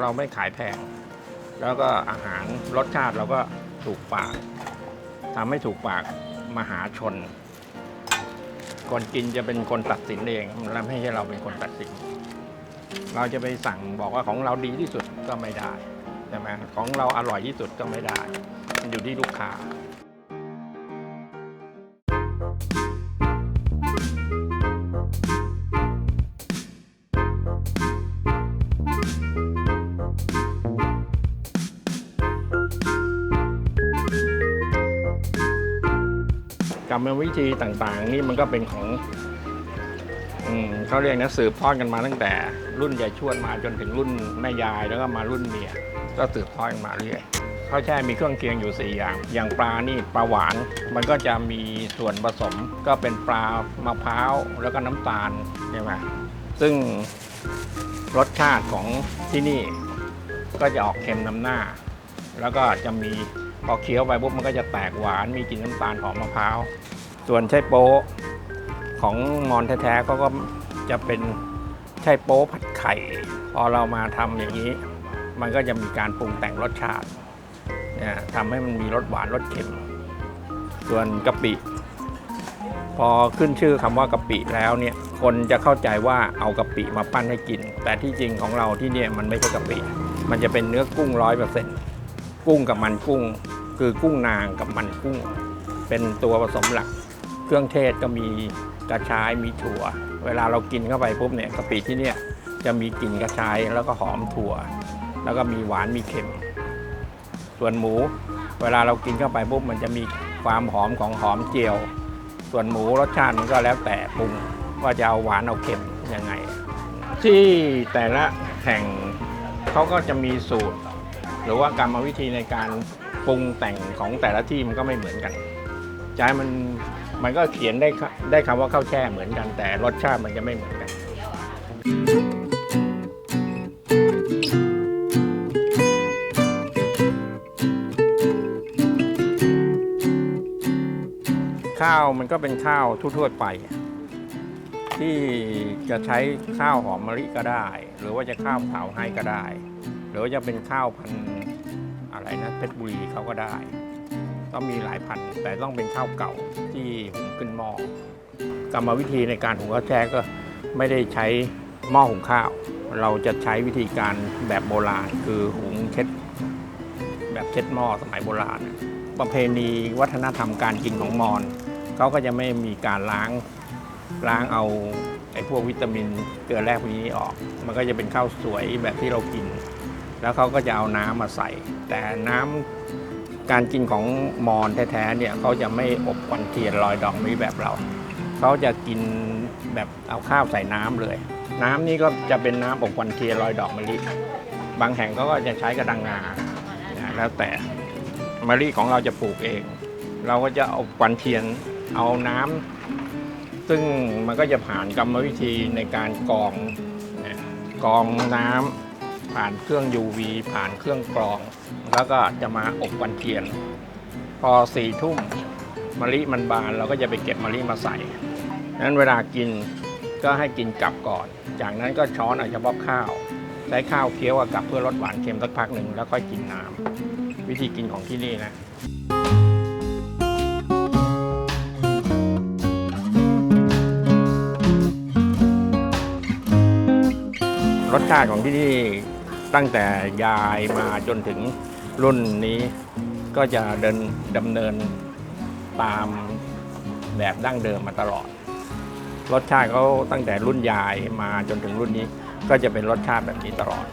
เราไม่ขายแพง แล้วก็อาหารรสชาติเราก็ถูกปากทำให้ถูกปากมหาชน คนกินจะเป็นคนตัดสินเองและไม่ใช่เราเป็นคนตัดสิน เราจะไปสั่งบอกว่าของเราดีที่สุดก็ไม่ได้ใช่ไหมของเราอร่อยที่สุดก็ไม่ได้ มันอยู่ที่ลูกค้า รรมวิธีต่างๆ นี่มันก็เป็นของอเขาเรียกนะสืบทอดกันมาตั้งแต่ รุ่นยายชวดมาจนถึงรุ่นแม่ยายแล้วก็มารุ่นเมียก็สืบทอดกันมาเรื่อยข้าวแช่มีเครื่องเคียงอยู่ 4 อย่าง อย่างปลานี่ปลาหวาน มันก็จะมีส่วนผสมก็เป็นปลามะพร้าวแล้วก็น้ำตาลใช่ไหมซึ่งรสชาติของที่นี่ก็จะออกเค็มนำหน้า แล้วก็จะมีพอเคี้ยวไปปุ๊บมันก็จะแตกหวานมีกลิ่นน้ำตาลหอมมะพร้าวส่วนไช่โป๊ของมอนแท้ๆก็ก็จะเป็นไช่โป๊ผัดไข่ พอเรามาทำอย่างนี้ มันก็จะมีการปรุงแต่งรสชาติเนี่ยทำให้มันมีรสหวานรสเค็ม ส่วนกะปิ พอขึ้นชื่อคำว่ากะปิแล้วเนี่ยคนจะเข้าใจว่าเอากะปิมาปั้นให้กิน แต่ที่จริงของเราที่เนี่ยมันไม่ใช่กะปิ มันจะเป็นเนื้อกุ้งร้อยเปอร์เซ็นต์ กุ้งกับมันกุ้ง คือกุ้งนางกับมันกุ้ง เป็นตัวผสมหลัก เครื่องเทศก็มีกระชายมีถั่ว เวลาเรากินเข้าไปปุ๊บเนี่ยกะปิที่เนี่ยจะมีกลิ่นกระชายแล้วก็หอมถั่ว แล้วก็มีหวานมีเค็ม ส่วนหมู เวลาเรากินเข้าไปปุ๊บมันจะมีความหอมของหอมเจียว ส่วนหมูรสชาติมันก็แล้วแต่ปรุงว่าจะเอาหวานเอาเค็มยังไง ที่แต่ละแห่งเขาก็จะมีสูตร หรือว่ากรรมวิธีในการปรุงแต่งของแต่ละที่มันก็ไม่เหมือนกันใช่มันมันก็เขียนได้คได้คำว่าข้าวแช่เหมือนกัน แต่รสชาติมันจะไม่เหมือนกันข้าวมันก็เป็นข้าวทั่วๆไป ที่จะใช้ข้าวหอมมะลิก็ได้ หรือว่าจะข้าวขาวให้ก็ได้ หรือจะเป็นข้าวพันธุ์อะไรนะเพชรบุรีเขาก็ได้ ต้องมีหลายพันธุ์แต่ต้องเป็นข้าวเก่าที่หุงขึ้นหม้อกรรมวิธีในการหุงข้าวแช่ก็ไม่ได้ใช้หม้อหุงข้าว เราจะใช้วิธีการแบบโบราณ คือหุงเช็ด แบบเช็ดหม้อสมัยโบราณ ประเพณีวัฒนธรรมการกินของมอญเขาก็จะไม่มีการล้างล้างเอาไอ้พวกวิตามินเกลือแร่พวกนี้ออก มันก็จะเป็นข้าวสวยแบบที่เรากิน แล้วเขาก็จะเอาน้ำมาใส่ แต่น้ำการกินของมอญแท้ๆเนี่ยเขาจะไม่อบควันเทียนลอยดอกไม้แบบเรา เขาจะกินแบบเอาข้าวใส่น้ำเลย น้ำนี่ก็จะเป็นน้ำอบควันเทียนลอยดอกมะลิบางแห่งเขาก็จะใช้กระดังงาแล้วแต่มะลิของเราจะปลูกเอง เราก็จะเอาควันเทียนเอาน้ำซึ่งมันก็จะผ่านกรรมวิธีในการกรองนะกรองน้ำ ผ่านเครื่อง UV ผ่านเครื่องกรอง แล้วก็จะมาอบวันเทียน พอสี่ทุ่มมะลิมันบานเราก็จะไปเก็บมะลิมาใส่นั้นเวลากินก็ให้กินกับก่อน จากนั้นก็ช้อนเอาเฉพาะข้าว ใช้ข้าวเคี้ยวกับเพื่อลดหวานเค็มสักพักหนึ่งแล้วค่อยกินน้ำวิธีกินของที่นี่นะรสชาติของที่นี่ ตั้งแต่ยายมาจนถึงรุ่นนี้ก็จะเดินดำเนินตามแบบดั้งเดิมมาตลอด รสชาติเขาตั้งแต่รุ่นยายมาจนถึงรุ่นนี้ ก็จะเป็นรสชาติแบบนี้ตลอด